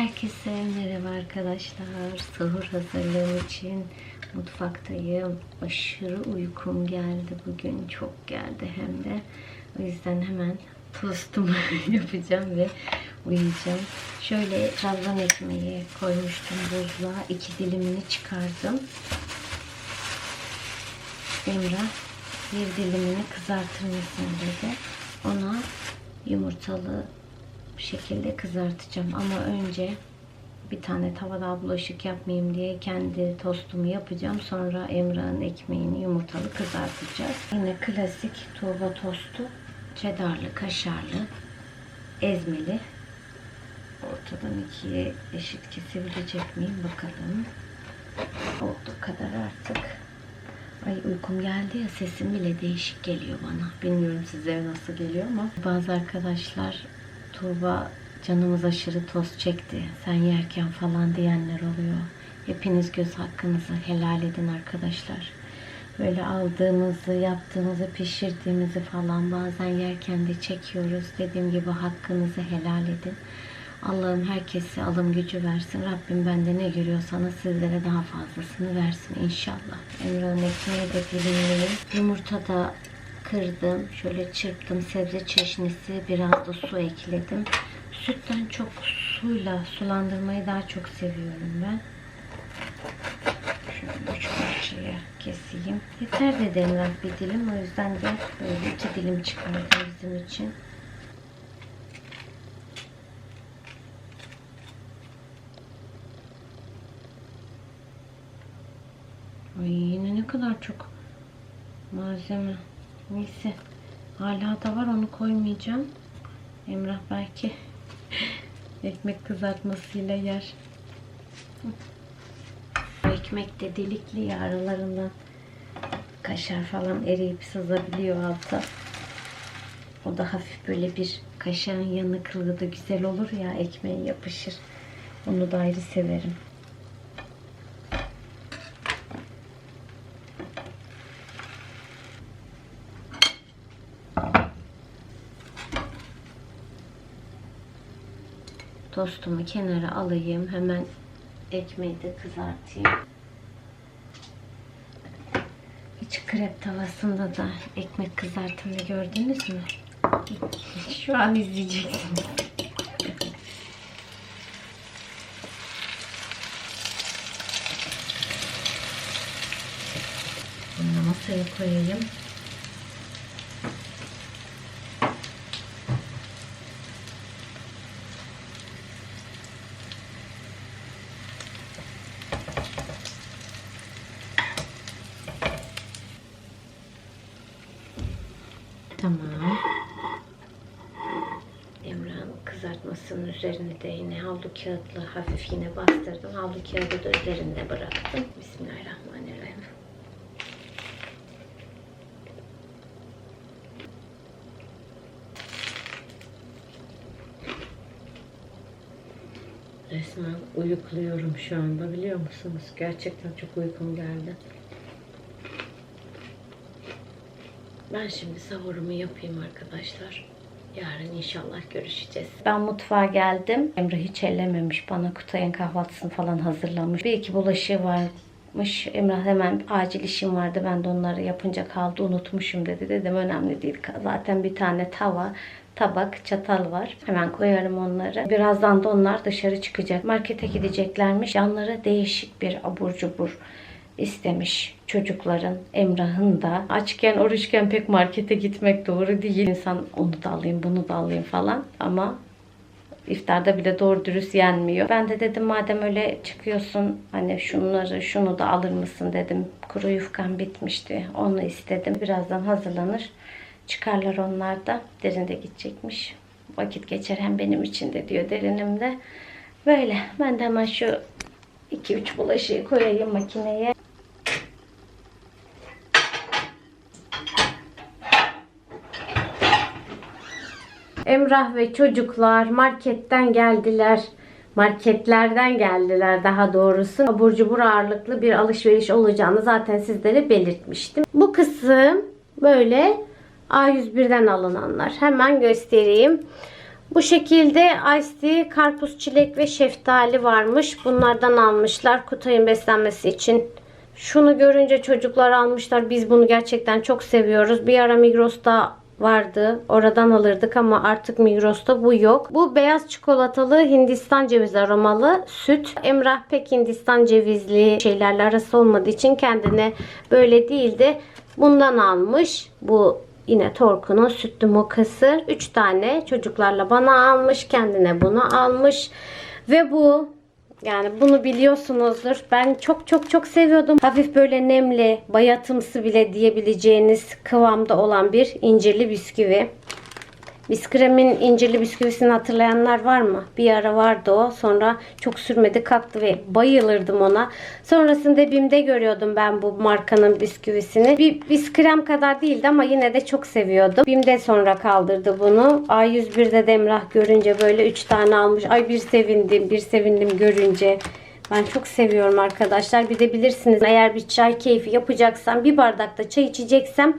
Herkese merhaba arkadaşlar. Sahur hazırlığım için mutfaktayım. Aşırı uykum geldi bugün. Çok geldi hem de. O yüzden hemen tostumu yapacağım ve uyuyacağım. Şöyle trabzan ekmeği koymuştum buzluğa. İki dilimini çıkardım. Emrah bir dilimini kızartır mısın dedi. Ona yumurtalı bir şekilde kızartacağım. Ama önce bir tane tavada bulaşık yapmayayım diye kendi tostumu yapacağım. Sonra Emrah'ın ekmeğini yumurtalı kızartacağız. Yine klasik tuğba tostu. Çedarlı, kaşarlı, ezmeli. Ortadan ikiye eşit kesebilecek miyim bakalım. Olduğu kadar artık. Ay uykum geldi ya sesim bile değişik geliyor bana. Bilmiyorum size nasıl geliyor ama bazı arkadaşlar Tuğba canımız aşırı toz çekti. Sen yerken falan diyenler oluyor. Hepiniz göz hakkınızı helal edin arkadaşlar. Böyle aldığımızı, yaptığımızı, pişirdiğimizi falan bazen yerken de çekiyoruz. Dediğim gibi hakkınızı helal edin. Allah'ım herkese alım gücü versin. Rabbim bende ne görüyorsanız sizlere daha fazlasını versin inşallah. Emrah'ın ekmeği de dilimleyeyim. Yumurta da kırdım. Şöyle çırptım. Sebze çeşnisi. Biraz da su ekledim. Sütten çok suyla sulandırmayı daha çok seviyorum ben. Şöyle üç parçaya keseyim. Yeter dedi Emrah bir dilim. O yüzden de böyle iki dilim çıkardım bizim için. Ay yine ne kadar çok malzeme. Neyse. Hala da var onu koymayacağım. Emrah belki ekmek kızartmasıyla yer. Ekmek de delikli ya aralarından kaşar falan eriyip sızabiliyor altta. O da hafif böyle bir kaşarın yanıklığı da güzel olur ya ekmeğe yapışır. Onu da ayrı severim. Tostumu kenara alayım. Hemen ekmeği de kızartayım. Hiç krep tavasında da ekmek kızartımını gördünüz mü? Şu an izleyeceksiniz. Bunu masaya koyayım. Tamam. Emrah'ın kızartmasının üzerine de yine havlu kağıtla hafif yine bastırdım. Havlu kağıdı da üzerinde bıraktım. Bismillahirrahmanirrahim. Resmen uyukluyorum şu anda biliyor musunuz? Gerçekten çok uykum geldi. Ben şimdi sahurumu yapayım arkadaşlar. Yarın inşallah görüşeceğiz. Ben mutfağa geldim. Emre hiç ellememiş. Bana Kutay'ın kahvaltısını falan hazırlamış. Bir iki bulaşığı varmış. Emrah hemen acil işim vardı. Ben de onları yapınca kaldı. Unutmuşum dedi. Dedim önemli değil. Zaten bir tane tava, tabak, çatal var. Hemen koyarım onları. Birazdan da onlar dışarı çıkacak. Markete gideceklermiş. Yanlara değişik bir abur cubur istemiş çocukların, Emrah'ın da. Açken, oruçken pek markete gitmek doğru değil. İnsan onu da alayım, bunu da alayım falan. Ama iftarda bile doğru dürüst yenmiyor. Ben de dedim madem öyle çıkıyorsun hani şunları şunu da alır mısın dedim. Kuru yufkan bitmişti. Onu istedim. Birazdan hazırlanır. Çıkarlar onlar da. Derinde gidecekmiş. Vakit geçer hem benim için de diyor derinimde. Böyle. Ben de hemen şu 2-3 bulaşığı koyayım makineye. Emrah ve çocuklar marketten geldiler. Marketlerden geldiler daha doğrusu. Abur cubur ağırlıklı bir alışveriş olacağını zaten sizlere belirtmiştim. Bu kısım böyle A101'den alınanlar. Hemen göstereyim. Bu şekilde Ice karpuz, çilek ve şeftali varmış. Bunlardan almışlar Kutay'ın beslenmesi için. Şunu görünce çocuklar almışlar. Biz bunu gerçekten çok seviyoruz. Bir ara Migros'ta vardı. Oradan alırdık ama artık Migros'ta bu yok. Bu beyaz çikolatalı Hindistan cevizi aromalı süt. Emrah pek Hindistan cevizli şeylerle arası olmadığı için kendine böyle değil de bundan almış. Bu yine Torku'nun sütlü mokası. 3 tane çocuklarla bana almış. Kendine bunu almış. Ve bu yani bunu biliyorsunuzdur. Ben çok çok çok seviyordum. Hafif böyle nemli, bayatımsı bile diyebileceğiniz kıvamda olan bir incirli bisküvi. Biskrem'in incirli bisküvisini hatırlayanlar var mı? Bir ara vardı o. Sonra çok sürmedi kalktı ve bayılırdım ona. Sonrasında BİM'de görüyordum ben bu markanın bisküvisini. Bir biskrem kadar değildi ama yine de çok seviyordum. BİM'de sonra kaldırdı bunu. A101'de de Emrah görünce böyle 3 tane almış. Ay bir sevindim, bir sevindim görünce. Ben çok seviyorum arkadaşlar. Bir de bilirsiniz eğer bir çay keyfi yapacaksam bir bardakta çay içeceksem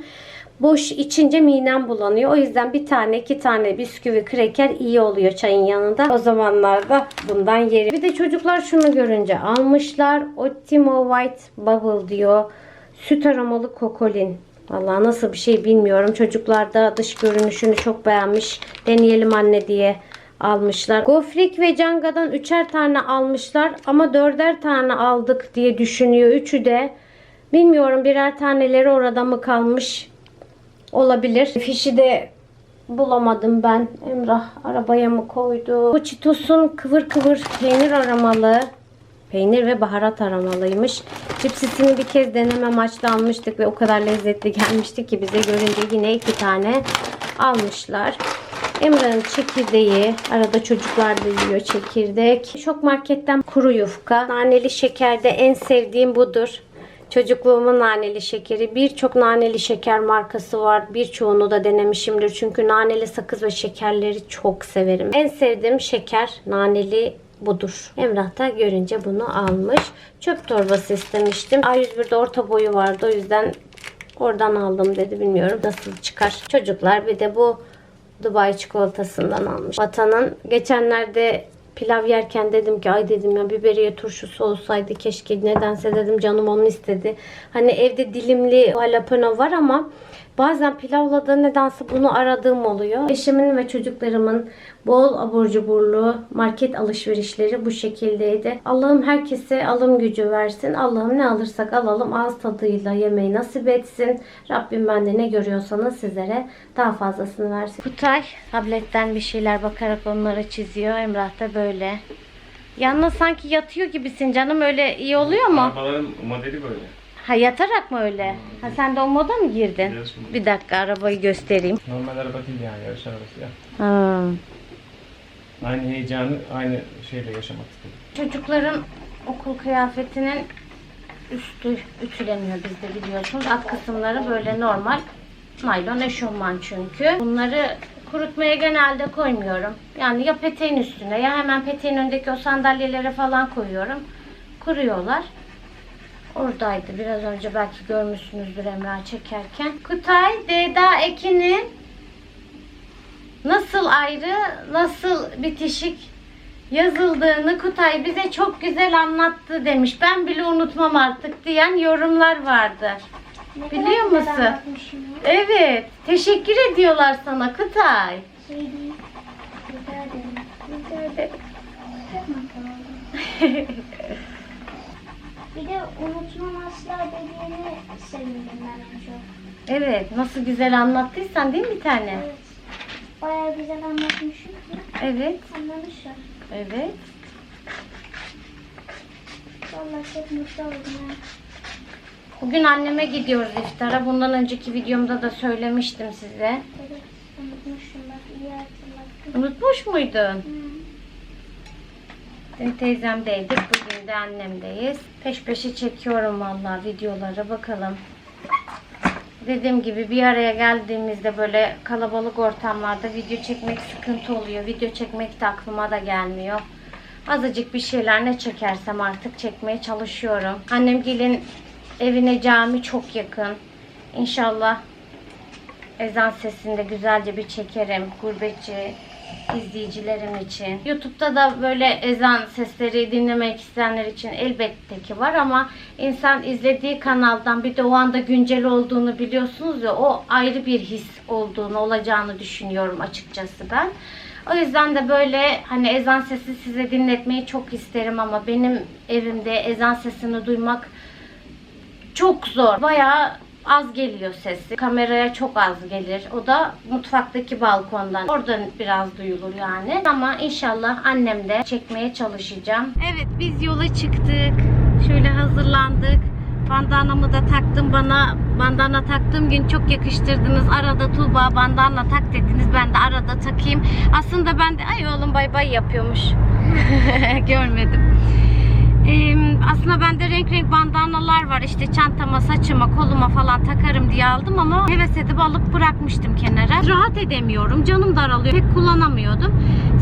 boş içince midem bulanıyor. O yüzden bir tane iki tane bisküvi kreker iyi oluyor çayın yanında. O zamanlarda bundan yerim. Bir de çocuklar şunu görünce almışlar. Optimo White Bubble diyor. Süt aromalı kokolin. Vallahi nasıl bir şey bilmiyorum. Çocuklar da dış görünüşünü çok beğenmiş. Deneyelim anne diye almışlar. Gofrik ve Canga'dan üçer tane almışlar ama dörder tane aldık diye düşünüyor. Üçü de bilmiyorum birer taneleri orada mı kalmış olabilir. Fişi de bulamadım ben. Emrah arabaya mı koydu? Bu Çitos'un kıvır kıvır peynir aramalı. Peynir ve baharat aromalıymış. Cipsisini bir kez deneme amaçlı almıştık ve o kadar lezzetli gelmişti ki bize görünce yine iki tane almışlar. Emrah'ın çekirdeği. Arada çocuklar da yiyor çekirdek. Şok marketten kuru yufka. Naneli şekerde en sevdiğim budur. Çocukluğumun naneli şekeri. Birçok naneli şeker markası var. Birçoğunu da denemişimdir. Çünkü naneli sakız ve şekerleri çok severim. En sevdiğim şeker naneli budur. Emrah da görünce bunu almış. Çöp torbası istemiştim. A101'de orta boyu vardı. O yüzden oradan aldım dedi. Bilmiyorum nasıl çıkar. Çocuklar bir de bu Dubai çikolatasından almış. Vatanın geçenlerde pilav yerken dedim ki ay dedim ya biberiye turşusu olsaydı keşke nedense dedim canım onu istedi. Hani evde dilimli jalapeno var ama bazen pilavla da nedense bunu aradığım oluyor. Eşimin ve çocuklarımın bol abur cuburlu market alışverişleri bu şekildeydi. Allah'ım herkese alım gücü versin. Allah'ım ne alırsak alalım ağız tadıyla yemeği nasip etsin. Rabbim bende ne görüyorsanız sizlere daha fazlasını versin. Kutay tabletten bir şeyler bakarak onları çiziyor. Emrah da böyle. Yalnız sanki yatıyor gibisin canım öyle iyi oluyor mu? Arabaların modeli böyle. Ha yatarak mı öyle? Ha sen de o moda mı girdin? Biraz. Bir dakika arabayı göstereyim. Normal araba değil yani yarış arabası ya. Ha. Aynı heyecanı aynı şeyle yaşamak istedim. Çocukların okul kıyafetinin üstü ütüleniyor bizde biliyorsunuz. Alt kısımları böyle normal naylon eşofman çünkü. Bunları kurutmaya genelde koymuyorum. Yani ya peteğin üstüne ya hemen peteğin önündeki o sandalyelere falan koyuyorum. Kuruyorlar. Oradaydı biraz önce belki görmüşsünüzdür Emrah çekerken. Kutay, Deda, Ekin'in nasıl ayrı, nasıl bitişik yazıldığını Kutay bize çok güzel anlattı demiş. Ben bile unutmam artık diyen yorumlar vardı. Biliyor musun? Evet. Teşekkür ediyorlar sana Kutay. Şey değil. Rica ederim. Rica ederim. Bir de unutmam asla dediğini sevindim ben en çok. Evet. Nasıl güzel anlattıysan değil mi bir tane? Evet. Bayağı güzel anlatmışım Evet. anlamışlar. Evet. Vallahi çok mutlu oldum ya. Bugün anneme gidiyoruz iftara. Bundan önceki videomda da söylemiştim size. Evet. Unutmuşum bak. iyi hatırlattın. Unutmuş muydun? Hı. Dün teyzemdeydik. Bugün de annemdeyiz. Peş peşe çekiyorum vallahi videoları. Bakalım. Dediğim gibi bir araya geldiğimizde böyle kalabalık ortamlarda video çekmek sıkıntı oluyor. Video çekmek de aklıma da gelmiyor. Azıcık bir şeyler ne çekersem artık çekmeye çalışıyorum. Annem gelin evine cami çok yakın. İnşallah ezan sesinde güzelce bir çekerim. Gurbetçi izleyicilerim için. YouTube'da da böyle ezan sesleri dinlemek isteyenler için elbette ki var ama insan izlediği kanaldan bir de o anda güncel olduğunu biliyorsunuz ya o ayrı bir his olduğunu olacağını düşünüyorum açıkçası ben. O yüzden de böyle hani ezan sesi size dinletmeyi çok isterim ama benim evimde ezan sesini duymak çok zor. Bayağı az geliyor sesi. Kameraya çok az gelir. O da mutfaktaki balkondan. Oradan biraz duyulur yani. Ama inşallah annem de çekmeye çalışacağım. Evet biz yola çıktık. Şöyle hazırlandık. Bandanamı da taktım bana. Bandana taktığım gün çok yakıştırdınız. Arada Tuğba bandana tak dediniz. Ben de arada takayım. Aslında ben de ay oğlum bay bay yapıyormuş. Görmedim. Ee, aslında bende renk renk bandanalar var. İşte çantama, saçıma, koluma falan takarım diye aldım ama heves edip alıp bırakmıştım kenara. Rahat edemiyorum. Canım daralıyor. Pek kullanamıyordum.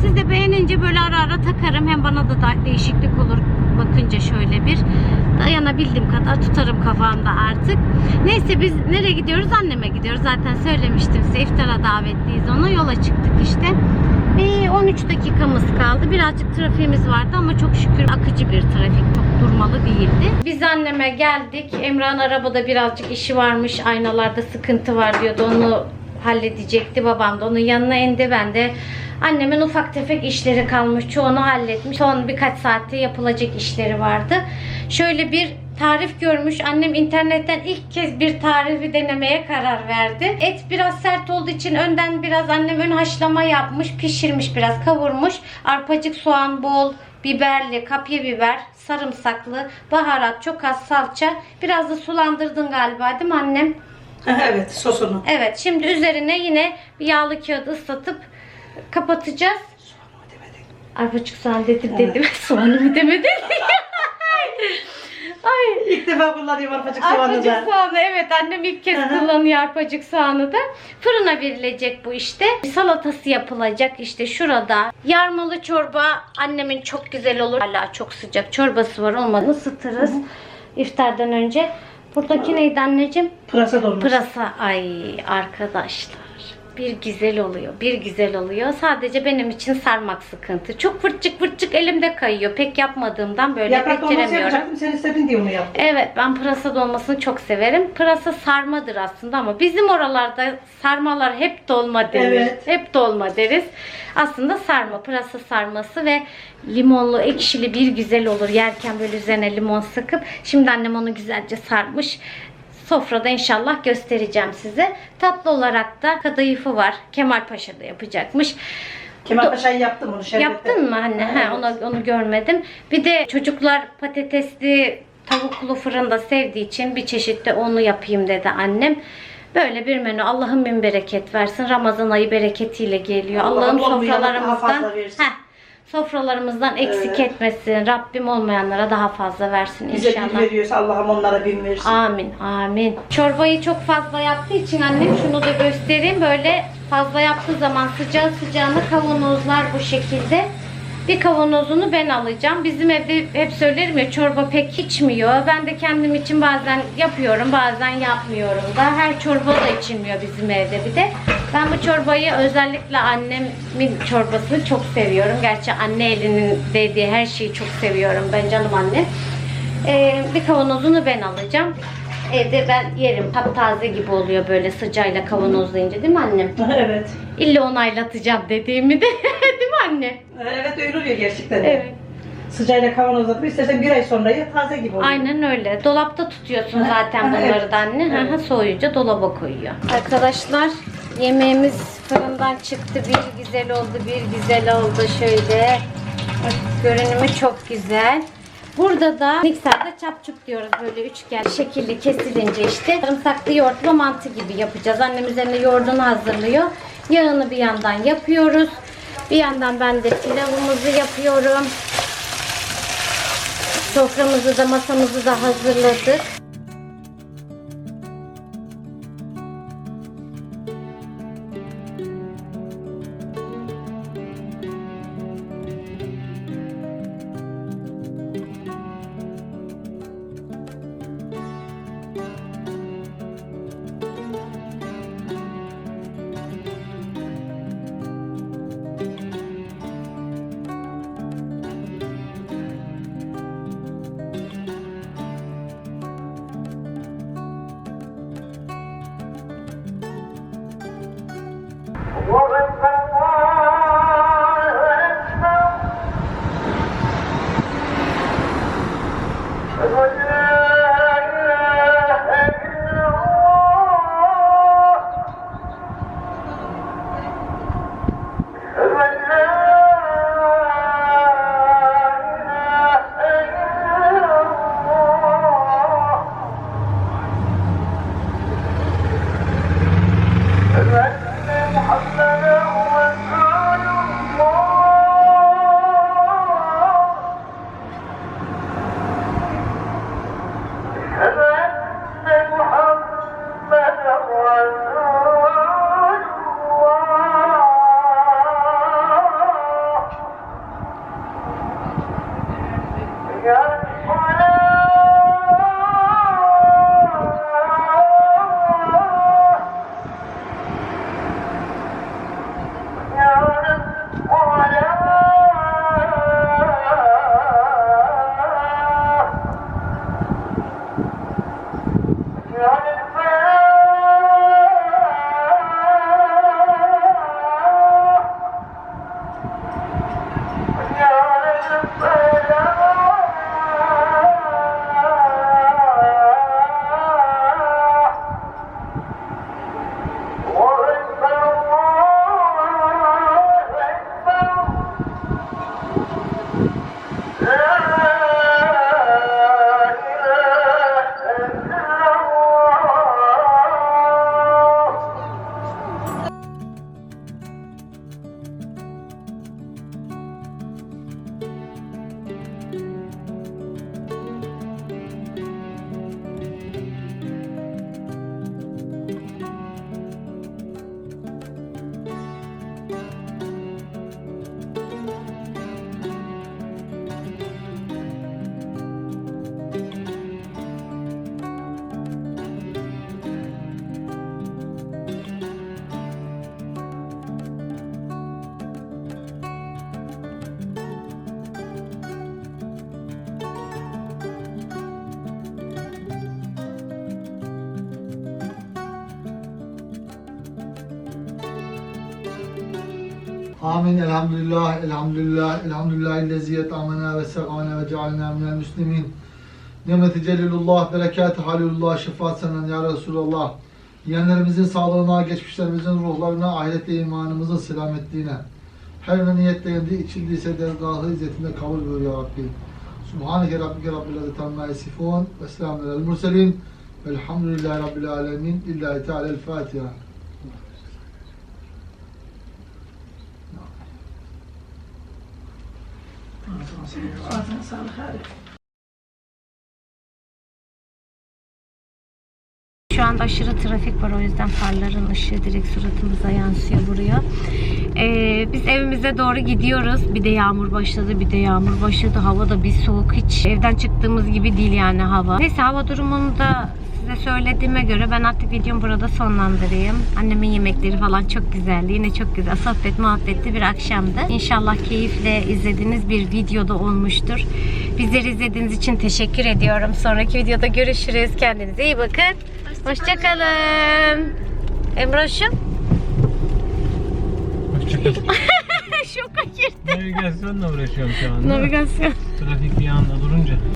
Siz de beğenince böyle ara ara takarım. Hem bana da, değişiklik olur. Bakınca şöyle bir dayanabildiğim kadar tutarım kafamda artık. Neyse biz nereye gidiyoruz? Anneme gidiyoruz. Zaten söylemiştim size. İftara davetliyiz ona. Yola çıktık işte. Bir 13 dakikamız kaldı. Birazcık trafiğimiz vardı ama çok şükür akıcı bir trafik. Çok durmalı değildi. Biz anneme geldik. Emrah'ın arabada birazcık işi varmış. Aynalarda sıkıntı var diyordu. Onu halledecekti. Babam da onun yanına indi. Ben de annemin ufak tefek işleri kalmış. Çoğunu halletmiş. Son birkaç saatte yapılacak işleri vardı. Şöyle bir tarif görmüş. Annem internetten ilk kez bir tarifi denemeye karar verdi. Et biraz sert olduğu için önden biraz annem ön haşlama yapmış, pişirmiş biraz, kavurmuş. Arpacık soğan bol, biberli, kapya biber, sarımsaklı, baharat, çok az salça. Biraz da sulandırdın galiba değil mi annem? evet sosunu. Evet şimdi üzerine yine bir yağlı kağıt ıslatıp kapatacağız. Arpacık soğan dedim dedim. Soğanı mı demedin? İlk defa kullanıyorum arpacık soğanı Arpacık da. soğanı evet annem ilk kez hı. kullanıyor arpacık soğanı da. Fırına verilecek bu işte. Salatası yapılacak işte şurada. Yarmalı çorba annemin çok güzel olur. Hala çok sıcak çorbası var olmadı. Isıtırız iftardan önce. Buradaki neydi anneciğim? Pırasa dolması. Pırasa ay arkadaşlar. Bir güzel oluyor. Bir güzel oluyor. Sadece benim için sarmak sıkıntı. Çok fırçık fırçık elimde kayıyor. Pek yapmadığımdan böyle Yaprak dolması beceremiyorum. yapacaktım. Sen istedin diye onu yaptım. Evet ben pırasa dolmasını çok severim. Pırasa sarmadır aslında ama bizim oralarda sarmalar hep dolma denir. Evet. Hep dolma deriz. Aslında sarma, pırasa sarması ve limonlu, ekşili bir güzel olur. Yerken böyle üzerine limon sıkıp. Şimdi annem onu güzelce sarmış. Sofrada inşallah göstereceğim size. Tatlı olarak da kadayıfı var. Kemal Paşa da yapacakmış. Kemal Paşa'yı yaptım onu şerbette. Yaptın mı anne? Evet. Ha, onu, onu görmedim. Bir de çocuklar patatesli tavuklu fırında sevdiği için bir çeşit de onu yapayım dedi annem. Böyle bir menü. Allah'ın bin bereket versin. Ramazan ayı bereketiyle geliyor. Allah'ım Allah'ım olmayanlara daha sofralarımızdan. Heh, sofralarımızdan eksik Evet. etmesin. Rabbim olmayanlara daha fazla versin Bize inşallah. bin veriyorsa Allah'ım onlara bin versin. Amin, amin. Çorbayı çok fazla yaptığı için annem şunu da göstereyim. Böyle fazla yaptığı zaman sıcağı sıcağına kavanozlar bu şekilde. Bir kavanozunu ben alacağım. Bizim evde hep söylerim ya çorba pek içmiyor. Ben de kendim için bazen yapıyorum, bazen yapmıyorum da. Her çorba da içilmiyor bizim evde bir de. Ben bu çorbayı özellikle annemin çorbasını çok seviyorum. Gerçi anne elinin değdiği her şeyi çok seviyorum ben canım annem. Ee, bir kavanozunu ben alacağım. Evde ben yerim. Taptaze gibi oluyor böyle sıcağıyla kavanozlayınca değil mi annem? evet. İlla onaylatacağım dediğimi de değil mi anne? Evet öyle oluyor gerçekten. de. Evet. Sıcağıyla kavanoz istersen bir ay sonra ya taze gibi oluyor. Aynen öyle. Dolapta tutuyorsun zaten hı, bunları evet. da anne. Evet. Soğuyunca dolaba koyuyor. Arkadaşlar yemeğimiz fırından çıktı. Bir güzel oldu, bir güzel oldu şöyle. Görünümü çok güzel. Burada da mikserde çapçuk diyoruz böyle üçgen şekilli kesilince işte sarımsaklı yoğurtla mantı gibi yapacağız. Annem üzerine yoğurdunu hazırlıyor. Yağını bir yandan yapıyoruz. Bir yandan ben de pilavımızı yapıyorum. Soframızı da masamızı da hazırladık. Right. Amin. Elhamdülillah. Elhamdülillah. Elhamdülillah. Ellezi yet'amena ve segana ve cealna minel müslimin. Nimeti celilullah, berekatü halilullah, şefaat senen ya Resulallah. Yiyenlerimizin sağlığına, geçmişlerimizin ruhlarına, ahirette imanımızın selametliğine. Her ne niyette yendi, içildiyse dergahı izzetinde kabul buyur ya Rabbi. Subhaneke Rabbike Rabbil Azzeti Amma Yasifun. Ve selamun alel murselin. Velhamdülillahi Rabbil Alemin. İllahi Teala'l Fatiha. Sağlık. Şu anda aşırı trafik var o yüzden farların ışığı direkt suratımıza yansıyor buraya. Ee, biz evimize doğru gidiyoruz. Bir de yağmur başladı, bir de yağmur başladı. Hava da bir soğuk. Hiç evden çıktığımız gibi değil yani hava. Neyse hava durumunu da size söylediğime göre ben artık videomu burada sonlandırayım. Annemin yemekleri falan çok güzeldi. Yine çok güzel sohbet muhabbetli bir akşamdı. İnşallah keyifle izlediğiniz bir videoda olmuştur. Bizleri izlediğiniz için teşekkür ediyorum. Sonraki videoda görüşürüz. Kendinize iyi bakın. Hoşçakalın. Emroş'um. Hoşçakalın. Şoka girdi. Navigasyonla uğraşıyorum şu anda. Navigasyon. Trafik bir